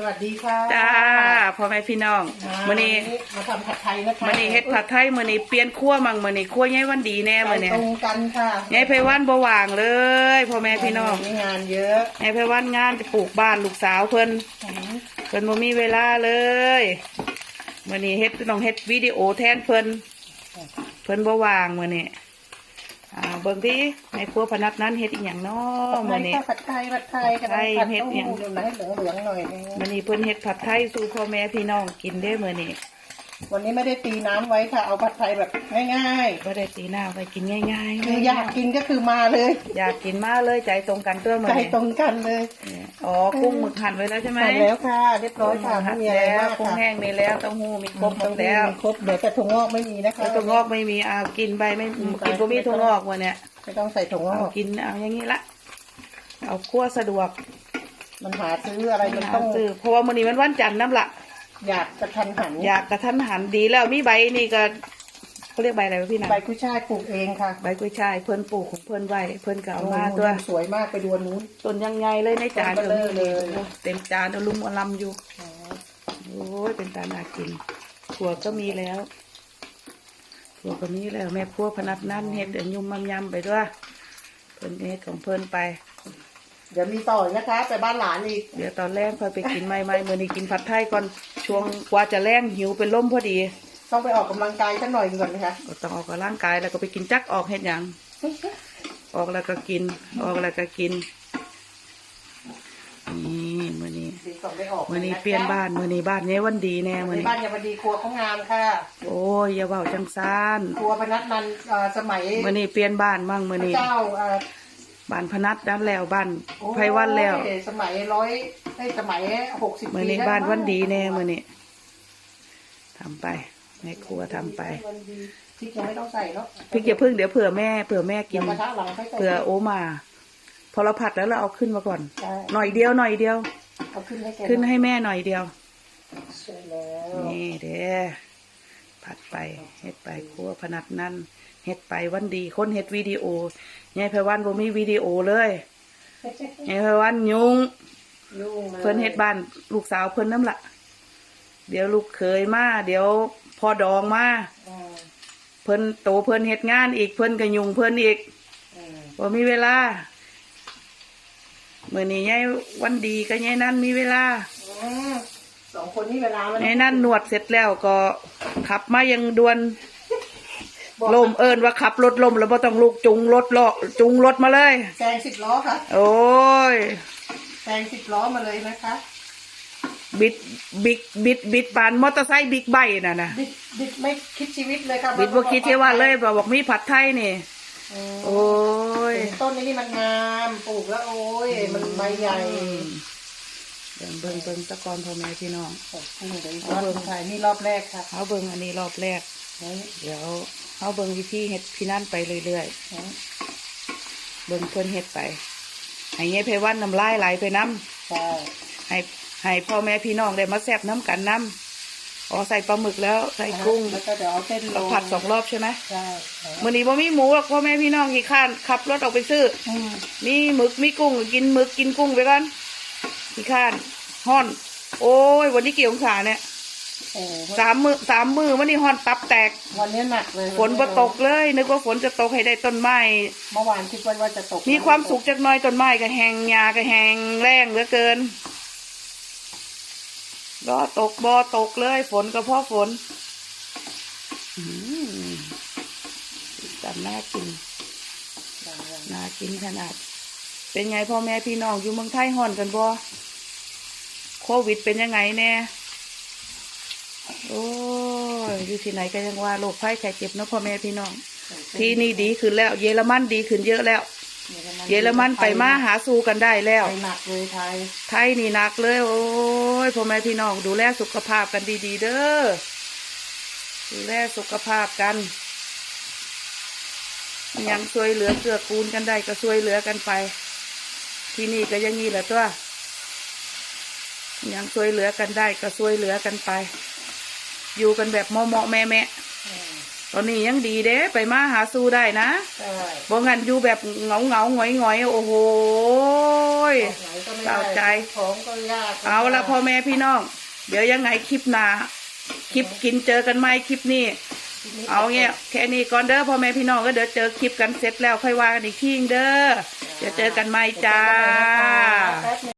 สวัสดีค่ะจ้าพ่อแม่พี่น้องอ่ามื้อนี้มาทำผัดไทยนะคะมื้อนี้เฮ็ดผัดไทยมื้อนี้เปลี่ยนครัวมั่งมื้อนี้ครัวยายวันดีแน่มื้อนี้ไปตรงกันค่ะยายไพวันบ่ว่างเลยพ่อแม่พี่น้องมีงานเยอะยายไพวันงานจะปลูกบ้านลูกสาวเพิ่นเพิ่นบ่มีเวลาเลยมื้อนี้เฮ็ดต้องเฮ็ดวิดีโอแทนเพิ่นเพิ่นบ่ว่างมื้อนี้ อ่าเบิ่งที่ในครัวพนักนั้นเฮ็ดอีหยังน้อมื้อนี้ ผัดไทยผัดไทยกระไทยผัดเฮ็ดเต้าอย่างหู้เดี๋ยวนะให้เหลืองๆหน่อยนึงมื้อนี้เพิ่นเฮ็ดผัดไทยสู่พ่อแม่พี่น้องกินเด้อมื้อนี้วันนี้ไม่ได้ตีน้ำไว้ค่ะ เอาผัดไทยแบบง่ายบ่ได้ตีหน้าไปกินง่ายๆๆคืออยากกินก็คือมาเลย อยากกินมากเลยใจตรงกันตัวมื้อใจนี้ตรงกันเลย อ๋อกุ้งหมึกหั่นไว้แล้วใช่ไหมทานแล้วค่ะ เรียบร้อยค่ะไม่มีอะไรแล้วมากกุ้งค่ะแห้งมีแล้วเต้าหู้มีครบหมดแล้วมีครบเดี๋ยวแต่ถั่วงอกไม่มีนะคะแล้วถั่วงอกไม่มีเอากินไปไม่กินก็มีถั่วงอกวันเนี้ยไม่ต้องใส่ถั่วงอเอากกินเอาอย่างนี้ละเอาคั่วสะดวก มันหาซื้ออะไรมันต้องซื้อเพราะว่ามื้อนี้มันวันจันทร์น้ำละอยากกระทันหันอยากกระทันหันดีแล้วมีใบนี่ก็ เขาเรียกใบอะไรวะพี่นะใบกุ้ยช่ายปลูกเองค่ะใบกุ้ยช่ายเพิ่นปลูกของเพิ่นไว้เพิ่นก็เอามาตัวสวยมากไปดูอันนู้นต้นยังไงเลยในจานต้นเบลอเลยเต็มจานเอาลุมเอาลำอยู่โอ้ยเป็นตานากินถั่วก็มีแล้วถั่วก็มีแล้ว แม่ครัวพนัดนั่นเฮ็ดเดี๋ยวยุ่มมัมยำไปด้วยเพิ่นเฮ็ดของเพิ่นไปเดี๋ยวมีต่ออีกนะคะไปบ้านหลานอีก เดี๋ยวตอนแรกค่อยไปกินไม่ไม่เมื่อนี้กินผัดไทยก่อนช่วงกว่าจะแรงหิวเป็นลมพอดี ต้องไปออกกำลังกายสักหน่อยก่อนนะคะก็ต้องออกกำลังกายแล้วก็ไปกินจักออกเฮ็ดหยังออกแล้วก็กิน ออกแล้วก็กินนี่มื้อนี้ดีก่อนไปออกมื้อนี้เปลี่ยนบ้านมื้อนี้บ้านนี้วันดีแน่มื้อในนี้บ้านยาบดีครัวเขางามค่ะ โอ้ยอย่าเว้าจังซานครัวพนักนันเอ่อสมัยมื้อนี้เปลี่ยนบ้านมั่งมื้อพระนี้เจ้าเอ่อบ้านพนัดด้านแล้วบ้านโอ้ไพวันแล้วสมัยร้อยไอ้ยสมัยหกสิบมื้อปีนี้แล้วบ้านวันดีแน่มื้อนี้ทำไป แม่ครัวทำไปวันดีพริกยังไม่ต้องใส่เนาะพริกอย่าพึ่งเดี๋ยวเผื่อแม่เผื่อแม่กิเดี๋ยนวกระทะหลังค่อยใส่เผื่อโอมา พอเราผัดแล้วเราเอาขึ้นมาก่อนใช่หน่อยเดียวหน่อยเดียวเอาขึ้นให้แกขึ้นให้แม่หน่อยเดียวใช่แล้วนี่เด้อผัดไปเฮ็ดไปครัวพนัดนั่นเฮ็ดไปวันดีคนเฮ็ดวิดีโอยายไพวันบ่มีวิดีโอเลยยายไพวันยุงยุ่งลยเพิ่นเฮ็ดบ้านลูกสาวเพิ่นน้ำละ เดี๋ยวลูกเคยมาเดี๋ยวพอดองมาอืมเพิ่นโตเพิ่นเฮ็ดงานอีกเพิ่นก็ยุ่งเพิ่นอีกอืมบ่มีเวลามื้อนี้ยายวันดีก็ยายนั่นมีเวลาอืมสองคนนี้เวลามันยายนั่นนวดเสร็จแล้วก็ขับมายังด่วนบอกลมเอิ้นว่าขับรถลมแล้วบ่ต้องลูกจุงรถเลาะจุงรถมาเลยแซงสิบล้อค่ะ โอ้ยแซงสิบล้อมาเลยนะคะ บิดบิดบิดบิดปานมอเตอร์ไซค์บิ๊กไบค์น่ะนะบิดบิดไม่คิดชีวิตเลยค่ะบิดบ่คิดที่ว่าเลยบอกบอกมีผัดไทยนี่อืมโอ้ยต้นนี้มันงามปลูกแล้วโอ้ยมันใบใหญ่เบิ่งเบิ่งเบิ่งตะกอนพ่อแม่พี่น้องโอ้โหเดี๋ยวรอบถ่ายนี่รอบแรกค่ะเขาเบิ่งอันนี้รอบแรกเดี๋ยวเขาเบิ่งวิธีเฮ็ดพี่นั่นไปเรื่อยๆเบิ่งเพิ่นเฮ็ดไปให้ยายไพวันน้ำลายไหลไปน้ใช่ำให้ ให้พ่อแม่พี่น้องได้มาแซ่บน้ำกันน้ำอ๋อใส่ปลาหมึกแล้วใส่กุ้งแล้วก็เดี๋ยวเอาเส้นลเรางผัดสองรอบใช่ไหมใช่มื้อนี้บ่มีหมูหรอกพ่อแม่พี่น้องกี่ข้านขับรถออกไปซื้อ อืมมีหมึกมีกุ้งก็กินหมึกกินกุ้งไปก่อนกี่ข้านฮ้อน โอ้ย วันนี้กี่องศาเนี่ยโอ้สามมือสามมือวันนี้ฮ้อนตับแตก วันนี้หนักเลยฝนบ่ตกเลย นึกว่าฝนจะตกให้ได้ต้นไม้ เมื่อวานคิดว่าว่าจะตกมีความสุขจักหน้อยต้นไม้ก็แห้งหญ้าก็แห้งแรงเหลือเกิน ก็ตกบ่ตกเลย ฝนก็เพราะฝนจำน่ากินน่ากินขนาด เป็นไงพ่อแม่พี่น้องอยู่เมืองไทยห่อนกันบ่โควิดเป็นยังไงแน่โอ้ยอยู่ที่ไหนก็ยังว่าโรคไข้ไข้เจ็บเนาะพ่อแม่พี่น้อง ที่นี่ดีขึ้นแล้ว เยอรมันดีขึ้นเยอะแล้ว เยอรมันไปมาหาสู่กันได้แล้ว ไปหนักเลยไทย ไทยนี่หนักเลย โอ้ยพ่อแม่พี่น้องดูแลสุขภาพกันดีๆ เด้อ ดูแลสุขภาพกันยังช่วยเหลือเกื้อกูลกันได้ก็ช่วยเหลือกันไป ที่นี่ก็อยังงี้แหละตัวยังช่วยเหลือกันได้ก็ช่วยเหลือกันไป อยู่กันแบบเหมาะๆแม่ๆอืม ตอนนี้ยังดีเด้ ไปมาหาสู้ได้นะใช่บ่งั้นอยู่แบบเหงาเหงาๆหงอยหงอยๆโอ้โหยออกไหนก็ไม่เศร้าได้ใจของก็ยากเอาละพ่อแม่พี่น้อง เดี๋ยวยังไงคลิปหน้าคลิปกินเจอกันไหมคลิปนี้ เอาเงี้ยแค่นี้ก่อนเด้อพ่อแม่พี่น้องก็เดี๋ยวเจอคลิปกันเสร็จแล้วค่อยว่ากันอีกทีเด้อเดี๋ยวเจอกันใหม่จ้า แป๊บนึง